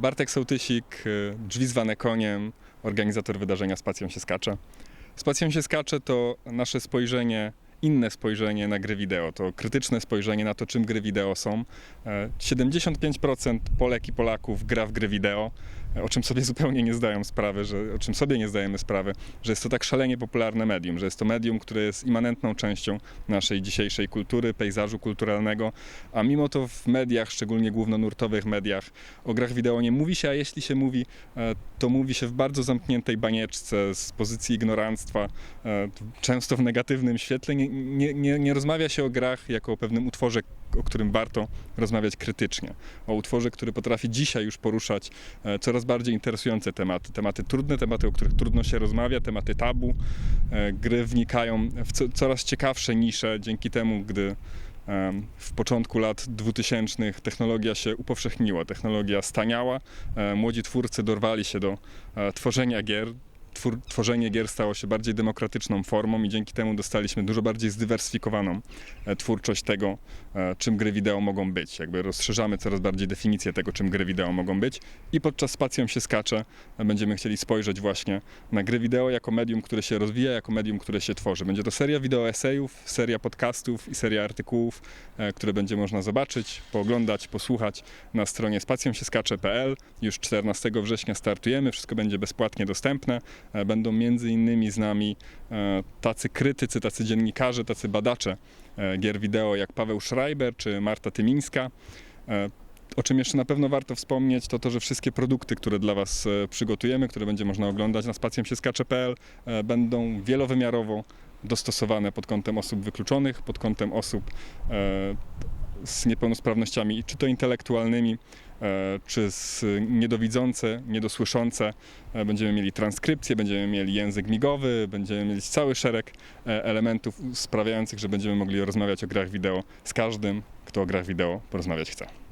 Bartek Sołtysik, y, drzwi zwane koniem, organizator wydarzenia Spacją się skacze. Spacją się skacze to nasze spojrzenie, inne spojrzenie na gry wideo, to krytyczne spojrzenie na to, czym gry wideo są. E, 75% Polek i Polaków gra w gry wideo, e, o czym sobie zupełnie nie zdają sprawy, że, o czym sobie nie zdajemy sprawy, że jest to tak szalenie popularne medium, że jest to medium, które jest immanentną częścią naszej dzisiejszej kultury, pejzażu kulturalnego, a mimo to w mediach, szczególnie głównonurtowych mediach, o grach wideo nie mówi się, a jeśli się mówi, e, to mówi się w bardzo zamkniętej banieczce, z pozycji ignoranstwa, e, często w negatywnym świetle. Nie, nie, nie rozmawia się o grach jako o pewnym utworze, o którym warto rozmawiać krytycznie. O utworze, który potrafi dzisiaj już poruszać e, coraz bardziej interesujące tematy. Tematy trudne, tematy, o których trudno się rozmawia, tematy tabu. E, Gry wnikają w co, coraz ciekawsze nisze dzięki temu, gdy w początku lat 2000 technologia się upowszechniła, technologia staniała, e, młodzi twórcy dorwali się do tworzenia gier. Twór, tworzenie gier stało się bardziej demokratyczną formą i dzięki temu dostaliśmy dużo bardziej zdywersyfikowaną e, twórczość tego, e, czym gry wideo mogą być. Jakby rozszerzamy coraz bardziej definicję tego, czym gry wideo mogą być i podczas spacją się skacze e, będziemy chcieli spojrzeć właśnie na gry wideo jako medium, które się rozwija, jako medium, które się tworzy. Będzie to seria wideo esejów, seria podcastów i seria artykułów, które będzie można zobaczyć, pooglądać, posłuchać na stronie spacjomsieskacze.pl. Już 14 września startujemy, wszystko będzie bezpłatnie dostępne. E, Będą między innymi z nami e, tacy krytycy, tacy dziennikarze, tacy badacze e, gier wideo jak Paweł Schreiber czy Marta Tymińska. O czym jeszcze na pewno warto wspomnieć, to to, że wszystkie produkty, które dla Was przygotujemy, które będzie można oglądać na spacjomsieskacze.pl, e, będą wielowymiarowo dostosowane pod kątem osób wykluczonych, pod kątem osób z niepełnosprawnościami, czy to intelektualnymi, czy z niedowidzące, niedosłyszące. E, Będziemy mieli transkrypcję, będziemy mieli język migowy, będziemy mieli cały szereg e, elementów sprawiających, że będziemy mogli rozmawiać o grach wideo z każdym, kto o grach wideo porozmawiać chce.